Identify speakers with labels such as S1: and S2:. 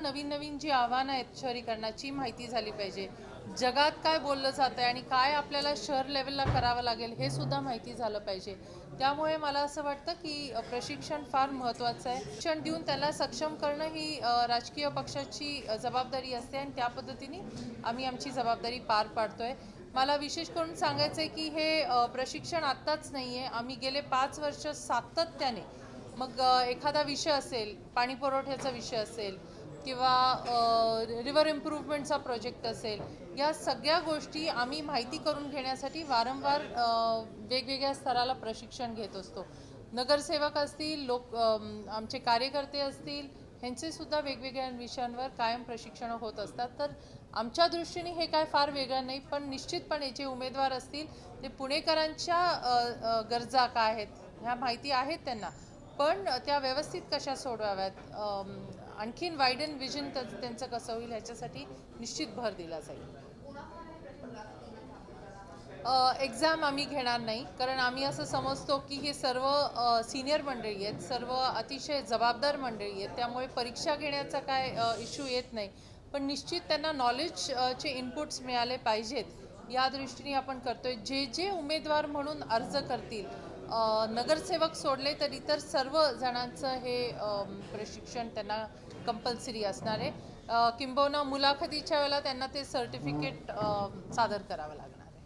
S1: नवीन नवीन जी आव्हानं आहेत शहरीकरणाची माहिती झाली पाहिजे. जगात काय बोललं जातं आहे आणि काय आपल्याला शहर लेवलला करावं लागेल हे सुद्धा माहिती झालं पाहिजे. त्यामुळे मला असं वाटतं की प्रशिक्षण फार महत्त्वाचं आहे. शिक्षण देऊन त्याला सक्षम करणं ही राजकीय पक्षाची जबाबदारी असते आणि त्या पद्धतीने आम्ही आमची जबाबदारी पार पाडतो आहे मला विशेष करून सांगायचं आहे की हे प्रशिक्षण आत्ताच नाही आहे आम्ही गेले पाच वर्ष सातत्याने. मग एखादा विषय असेल पाणी पुरवठ्याचा विषय असेल किंवा रिव्हर इम्प्रूव्हमेंटचा प्रोजेक्ट असेल या सगळ्या गोष्टी आम्ही माहिती करून घेण्यासाठी वारंवार वेगवेगळ्या स्तराला प्रशिक्षण घेत असतो. नगरसेवक असतील लोक आमचे कार्यकर्ते असतील ह्यांचे सुद्धा वेगवेगळ्या विषयांवर कायम प्रशिक्षणं होत असतात. तर आमच्या दृष्टीने हे काय फार वेगळं नाही पण निश्चितपणे जे उमेदवार असतील ते पुणेकरांच्या गरजा काय आहेत ह्या माहिती आहेत त्यांना. पण त्या व्यवस्थित कशा सोडवाव्यात? आणखीन वाईडन विजन त्यांचं कसं होईल ह्याच्यासाठी निश्चित भर दिला जाईल. एक्झाम आम्ही घेणार नाही कारण आम्ही असं समजतो की हे सर्व सिनियर मंडळी आहेत सर्व अतिशय जबाबदार मंडळी आहेत त्यामुळे परीक्षा घेण्याचा काय इश्यू येत नाही. पण निश्चित त्यांना नॉलेज चे इनपुट्स मिळाले पाहिजेत. या दृष्टीने आपण करतोय. जे जे उमेदवार म्हणून अर्ज करतील नगरसेवक सोडले तर इतर सर्व जणांचं हे प्रशिक्षण त्यांना कंपल्सरी असणार आहे. किंबहुना मुलाखतीच्या वेळेला त्यांना ते सर्टिफिकेट सादर करावं लागणार आहे.